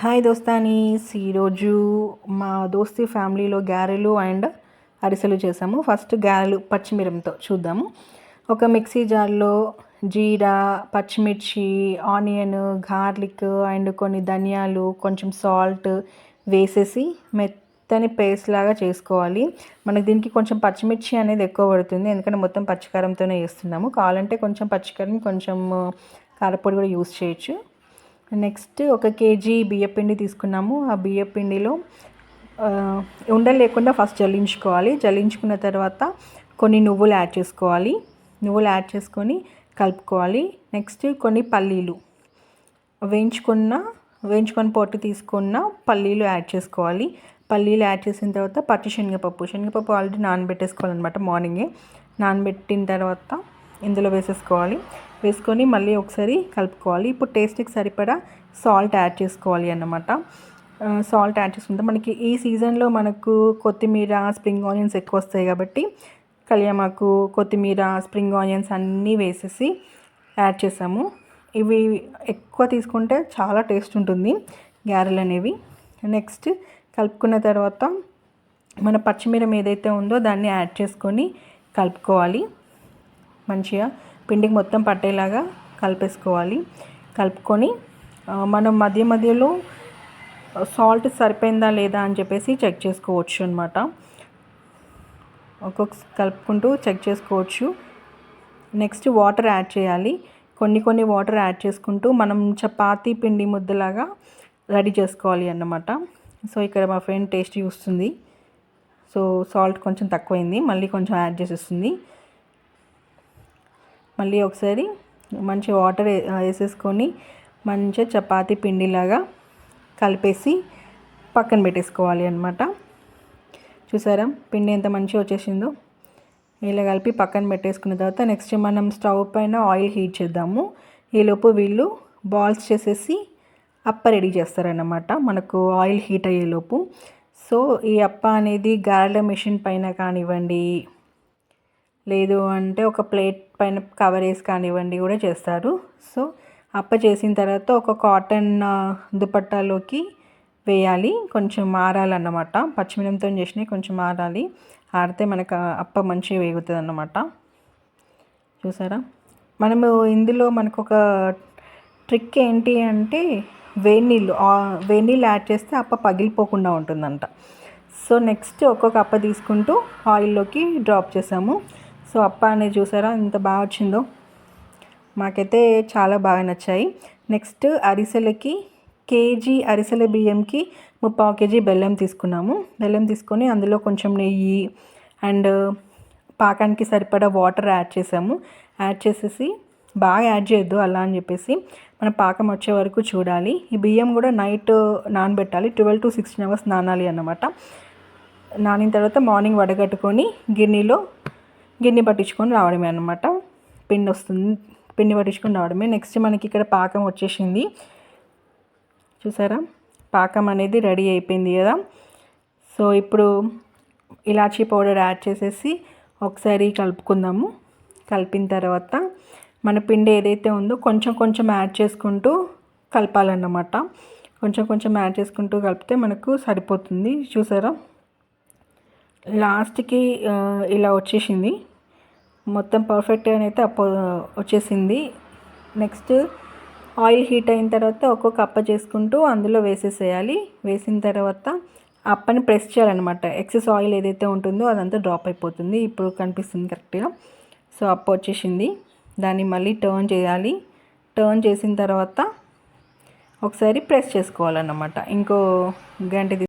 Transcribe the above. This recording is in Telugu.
హాయ్ దోస్తానీస్ ఈరోజు మా దోస్తి ఫ్యామిలీలో గారెలు అండ్ అరిసెలు చేసాము. ఫస్ట్ గారెలు పచ్చిమిరంతో చూద్దాము. ఒక మిక్సీ జార్లో జీరా పచ్చిమిర్చి ఆనియన్ గార్లిక్ అండ్ కొన్ని ధనియాలు కొంచెం సాల్ట్ వేసేసి మెత్తని పేస్ట్ లాగా చేసుకోవాలి. మనకి దీనికి కొంచెం పచ్చిమిర్చి అనేది ఎక్కువ పడుతుంది. ఎందుకంటే మొత్తం పచ్చికారంతోనే చేస్తున్నాము కావాలంటే కొంచెం పచ్చికారం కొంచెం కారపొడి కూడా యూస్ చేయొచ్చు. నెక్స్ట్ ఒక కేజీ బియ్యపిండి తీసుకున్నాము. ఆ బియ్యపిండిలో ఉండలు లేకుండా ఫస్ట్ జల్లించుకోవాలి. జల్లించుకున్న తర్వాత కొన్ని నువ్వులు యాడ్ చేసుకోవాలి. నువ్వులు యాడ్ చేసుకొని కలుపుకోవాలి. నెక్స్ట్ కొన్ని పల్లీలు. వేయించుకున్న వేయించుకొని పొట్టు తీసుకున్న పల్లీలు యాడ్ చేసుకోవాలి. పల్లీలు యాడ్ చేసిన తర్వాత పచ్చి శనగపప్పు. శనగపప్పు ఆల్రెడీ నానబెట్టేసుకోవాలన్నమాట మార్నింగే. నానబెట్టిన తర్వాత ఇందులో వేసేసుకోవాలి. వేసుకొని మళ్ళీ ఒకసారి కలుపుకోవాలి. ఇప్పుడు టేస్ట్కి సరిపడా సాల్ట్ యాడ్ చేసుకోవాలి అన్నమాట. సాల్ట్ యాడ్ చేసుకుంటే మనకి ఈ సీజన్లో మనకు కొత్తిమీర స్ప్రింగ్ ఆనియన్స్ ఎక్కువ వస్తాయి కాబట్టి కళ్యామాకు కొత్తిమీర స్ప్రింగ్ ఆనియన్స్ అన్నీ వేసేసి యాడ్ చేసాము. ఇవి ఎక్కువ తీసుకుంటే చాలా టేస్ట్ ఉంటుంది గారెలు అనేవి. నెక్స్ట్ కలుపుకున్న తర్వాత మన పచ్చిమిరం ఏదైతే ఉందో దాన్ని యాడ్ చేసుకొని కలుపుకోవాలి. మంచిగా పిండికి మొత్తం పట్టేలాగా కలిపేసుకోవాలి. కలుపుకొని మనం మధ్య మధ్యలో సాల్ట్ సరిపోయిందా లేదా అని చెప్పేసి చెక్ చేసుకోవచ్చు అనమాట ఒక్కొక్క కలుపుకుంటూ చెక్ చేసుకోవచ్చు. నెక్స్ట్ వాటర్ యాడ్ చేయాలి. కొన్ని కొన్ని వాటర్ యాడ్ చేసుకుంటూ మనం చపాతీ పిండి ముద్దలాగా రెడీ చేసుకోవాలి అన్నమాట. సో ఇక్కడ మా ఫ్రెండ్ టేస్ట్ చూస్తుంది. సో సాల్ట్ కొంచెం తక్కువైంది. మళ్ళీ కొంచెం యాడ్ చేసేస్తుంది. మళ్ళీ ఒకసారి మంచి వాటర్ వేసేసుకొని మంచిగా చపాతి పిండిలాగా కలిపేసి పక్కన పెట్టేసుకోవాలి అనమాట చూసారా? పిండి ఎంత మంచిగా వచ్చేసిందో. ఇలా కలిపి పక్కన పెట్టేసుకున్న తర్వాత నెక్స్ట్ మనం స్టవ్ పైన ఆయిల్ హీట్ చేద్దాము. ఈలోపు వీళ్ళు బాల్స్ చేసేసి అప్ప రెడీ చేస్తారన్నమాట. మనకు ఆయిల్ హీట్ అయ్యేలోపు సో ఈ అప్ప అనేది గారెల మిషన్ పైన కానివ్వండి లేదు అంటే ఒక ప్లేట్ పైన కవర్ వేసి కానివ్వండి కూడా చేస్తారు. సో అప్ప చేసిన తర్వాత ఒక కాటన్ దుపట్టాలోకి వేయాలి. కొంచెం మారాలన్నమాట పచ్చిమిరంతో చేసినవి కొంచెం మారాలి ఆడితే మనకు అప్ప మంచిగా వేగుతుంది అన్నమాట చూసారా? మనము ఇందులో మనకు ఒక ట్రిక్ ఏంటి అంటే వేడి నీళ్ళు యాడ్ చేస్తే అప్ప పగిలిపోకుండా ఉంటుందంట. సో నెక్స్ట్ ఒక్కొక్క అప్ప తీసుకుంటూ ఆయిల్లోకి డ్రాప్ చేసాము. సో అప్ప అనేది చూసారా? ఎంత బాగా వచ్చిందో. మాకైతే చాలా బాగా నచ్చాయి. నెక్స్ట్ అరిసెలకి కేజీ అరిసెల బియ్యంకి ముప్పావు కేజీ బెల్లం తీసుకున్నాము. బెల్లం తీసుకొని అందులో కొంచెం నెయ్యి అండ్ పాకానికి సరిపడా వాటర్ యాడ్ చేసాము. యాడ్ చేసేసి బాగా యాడ్ చేయొద్దు అలా అని చెప్పేసి మన పాకం వచ్చే వరకు చూడాలి. ఈ బియ్యం కూడా నైట్ నానబెట్టాలి. ట్వెల్వ్ టు సిక్స్టీన్ అవర్స్ నానాలి అన్నమాట. నానిన తర్వాత మార్నింగ్ వడగట్టుకొని గిన్నెలో గిన్నె పట్టించుకొని రావడమే అనమాట పిండి వస్తుంది. పిండి పట్టించుకొని రావడమే. నెక్స్ట్ మనకి ఇక్కడ పాకం వచ్చేసింది. చూసారా? పాకం అనేది రెడీ అయిపోయింది కదా. సో ఇప్పుడు ఇలాచీ పౌడర్ యాడ్ చేసేసి ఒకసారి కలుపుకుందాము. కలిపిన తర్వాత మన పిండి ఏదైతే ఉందో కొంచెం కొంచెం యాడ్ చేసుకుంటూ కలపాలన్నమాట. కొంచెం కొంచెం యాడ్ చేసుకుంటూ కలిపితే మనకు సరిపోతుంది. చూసారా? లాస్ట్కి ఇలా వచ్చేసింది. మొత్తం పర్ఫెక్ట్గా అయితే అప్ప వచ్చేసింది. నెక్స్ట్ ఆయిల్ హీట్ అయిన తర్వాత ఒక్కొక్క అప్ప చేసుకుంటూ అందులో వేసేసేయాలి. వేసిన తర్వాత అప్పని ప్రెస్ చేయాలన్నమాట. ఎక్సెస్ ఆయిల్ ఏదైతే ఉంటుందో అదంతా డ్రాప్ అయిపోతుంది. ఇప్పుడు కనిపిస్తుంది కరెక్ట్గా. సో అప్ప వచ్చేసింది. దాన్ని మళ్ళీ టర్న్ చేయాలి. టర్న్ చేసిన తర్వాత ఒకసారి ప్రెస్ చేసుకోవాలన్నమాట. ఇంకో గంట